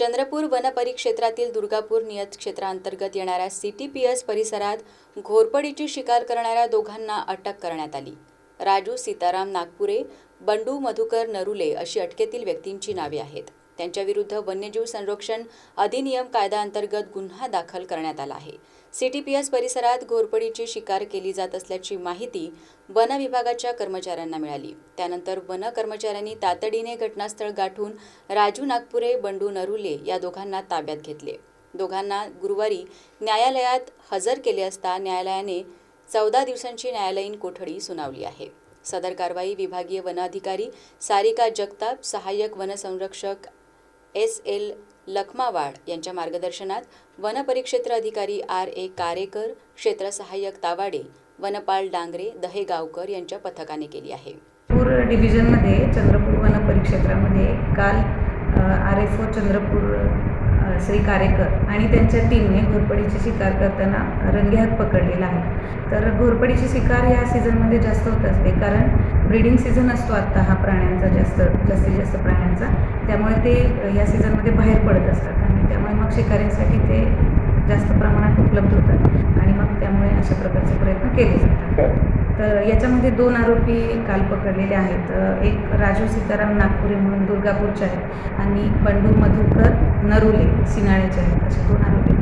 चंद्रपूर वनपरिक्षेत्रातील दुर्गापूर नियत क्षेत्रांतर्गत येणाऱ्या सी टी पी एस परिसरात घोरपडीची शिकार करणाऱ्या दोघांना अटक करण्यात आली. राजू सीताराम नागपुरे बंडू मधुकर नरुले अशी अटकेतील व्यक्तींची नावे आहेत. त्यांच्याविरुद्ध वन्यजीव संरक्षण अधिनियम कायद्याअंतर्गत गुन्हा दाखल करण्यात आला आहे. सीटीपीएस परिसरात घोरपडीची शिकार केली जात असल्याची माहिती वन विभागाच्या कर्मचाऱ्यांना मिळाली. त्यानंतर वन कर्मचाऱ्यांनी तातडीने घटनास्थळ गाठून राजू नागपुरे बंडू नरुले या दोघांना ताब्यात घेतले. दोघांना गुरुवारी न्यायालयात हजर केले असता न्यायालयाने चौदा दिवसांची न्यायालयीन कोठडी सुनावली आहे. सदर कारवाई विभागीय वन अधिकारी सारिका जगताप सहाय्यक वनसंरक्षक एस एल लखमावाड यांच्या मार्गदर्शनात वन परिक्षेत्र अधिकारी आर ए कारेकर क्षेत्र सहाय्यक तावाडे वनपाल डांगरे दहेगावकर यांच्या पथकाने केली आहे. पूर डिव्हिजनमध्ये चंद्रपूर वन परिक्षेत्रामध्ये काल R F O Chandrapur Shri Karekar आणि त्यांच्या टीमने घोरपडीची शिकार करताना रंगेहात पकडलेला आहे. तर घोरपडीची शिकार या सीझनमध्ये जास्त होत असते कारण ब्रीडिंग सीझन असतो आत्ता हा प्राण्यांचा जास्त जास्तीत जास्त प्राण्यांचा. त्यामुळे ते या सीझनमध्ये बाहेर पडत असतात आणि त्यामुळे मग शिकाऱ्यांसाठी ते जास्त प्रमाणात उपलब्ध होतात. आणि मग त्यामुळे अशा प्रकारचे प्रयत्न केले जातात. तर याच्यामध्ये दोन आरोपी काल पकडलेले आहेत. एक राजू सीताराम नागपुरे म्हणून दुर्गापूरचे आहेत आणि बंडू मधुकर नरुले सिनाळ्याचे आहेत. असे दोन आरोपी.